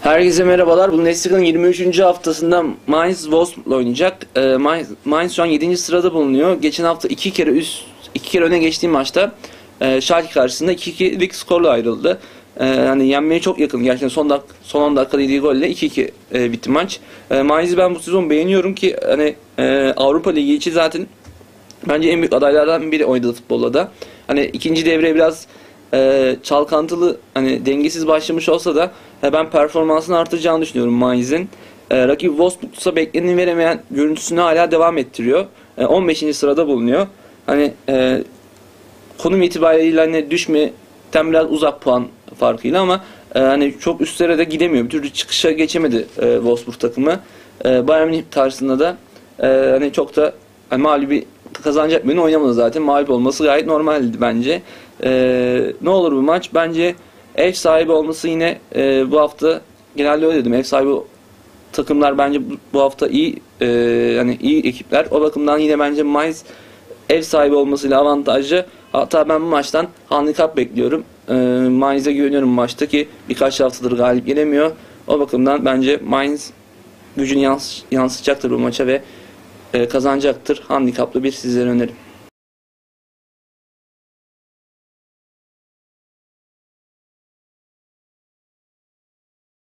Herkese merhabalar. Bundesliga'nın 23. haftasında Mainz Wolfsburg'la oynayacak. Ee, Mainz, Mainz şu an 7. sırada bulunuyor. Geçen hafta iki kere üst iki kere öne geçtiği maçta e, Schalke karşısında 2-2'lik skorla ayrıldı. E, yani yenmeye çok yakın. Gerçekten son dak son 10 dakikada yediği golle 2-2 e, bitti maç. E, Mainz'i ben bu sezon beğeniyorum ki hani e, Avrupa Ligi için zaten bence en büyük adaylardan biri oynadığı futbolda da. Hani ikinci devre biraz e, çalkantılı hani dengesiz başlamış olsa da e, ben performansını artıracağını düşünüyorum Mainz'in. E, rakip Wolfsburg ise bekleneni veremeyen görüntüsünü hala devam ettiriyor. E, 15. sırada bulunuyor. Hani e, konum itibariyle hani düşmekten biraz uzak puan farkıyla ama e, hani çok üstlere de gidemiyor. Bir türlü çıkışa geçemedi e, Wolfsburg takımı. E, Bayern Münih karşısında da e, hani çok da hani mağlubi kazanacak birini oynamadı zaten. Mağlup olması gayet normaldi bence. E, ne olur bu maç? Bence ev sahibi olması yine e, bu hafta genelde öyle dedim. Ev sahibi takımlar bence bu, hafta iyi e, yani iyi ekipler. O bakımdan yine bence Mainz ev sahibi olmasıyla avantajlı. Hatta ben bu maçtan handikap bekliyorum. E, Mainz'e güveniyorum maçta ki birkaç haftadır galip gelemiyor. O bakımdan bence Mainz gücünü yans yansıtacaktır bu maça ve kazanacaktır. Handikaplı bir sizlere önerim.